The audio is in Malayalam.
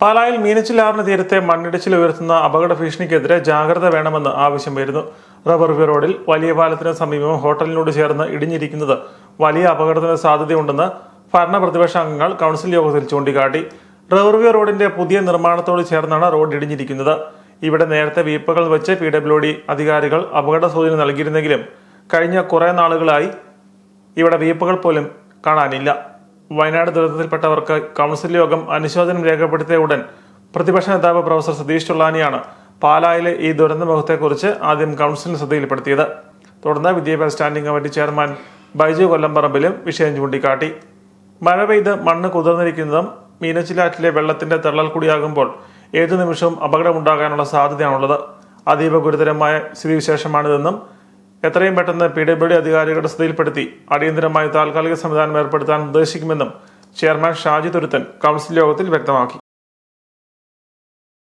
പാലായിൽ മീനച്ചിലാറിന് തീരത്തെ മണ്ണിടിച്ചിൽ ഉയർത്തുന്ന അപകട ഭീഷണിക്കെതിരെ ജാഗ്രത വേണമെന്ന് ആവശ്യം വരുന്നു റബ്ബർ റോഡിൽ വലിയ പാലത്തിന് സമീപം ഹോട്ടലിനോട് ചേർന്ന് ഇടിഞ്ഞിരിക്കുന്നത് വലിയ അപകടത്തിന് സാധ്യതയുണ്ടെന്ന് ഭരണ പ്രതിപക്ഷ അംഗങ്ങൾ കൗൺസിൽ യോഗത്തിൽ ചൂണ്ടിക്കാട്ടി. റബ്ബർ റോഡിന്റെ പുതിയ നിർമ്മാണത്തോട് ചേർന്നാണ് റോഡ് ഇടിഞ്ഞിരിക്കുന്നത്. ഇവിടെ നേരത്തെ വീപ്പകൾ വെച്ച് പി ഡബ്ല്യു ഡി അധികാരികൾ അപകട സൂചന നൽകിയിരുന്നെങ്കിലും കഴിഞ്ഞ കുറെ നാളുകളായി ഇവിടെ വീപ്പകൾ പോലും കാണാനില്ല. വയനാട് ദുരന്തത്തിൽപ്പെട്ടവർക്ക് കൗൺസിൽ യോഗം അനുശോചനം രേഖപ്പെടുത്തിയ ഉടൻ പ്രതിപക്ഷ നേതാവ് പ്രൊഫസർ സതീഷ് തൊള്ളാനിയാണ് പാലായിലെ ഈ ദുരന്ത മുഖത്തെക്കുറിച്ച് ആദ്യം കൗൺസിലിന് ശ്രദ്ധയിൽപ്പെടുത്തിയത്. തുടർന്ന് വിദ്യാഭ്യാസ സ്റ്റാൻഡിംഗ് കമ്മിറ്റി ചെയർമാൻ ബൈജു കൊല്ലംപറമ്പിലും വിഷയം ചൂണ്ടിക്കാട്ടി. മഴ പെയ്ത് മണ്ണ് കുതിർന്നിരിക്കുന്നതും മീനച്ചിലാറ്റിലെ വെള്ളത്തിന്റെ തള്ളൽ കൂടിയാകുമ്പോൾ ഏതു നിമിഷവും അപകടമുണ്ടാകാനുള്ള സാധ്യതയാണുള്ളത്. അതീവ ഗുരുതരമായ സ്ഥിതിവിശേഷമാണിതെന്നും എത്രയും പെട്ടെന്ന് പി ഡബ്ല്യു ഡി അധികാരികളുടെ ശ്രദ്ധയിൽപ്പെടുത്തി അടിയന്തരമായി താൽക്കാലിക സംവിധാനം ഏർപ്പെടുത്താൻ നിർദ്ദേശിക്കുമെന്നും ചെയർമാൻ ഷാജി തുരുത്തൻ കൗൺസിൽ യോഗത്തിൽ വ്യക്തമാക്കി.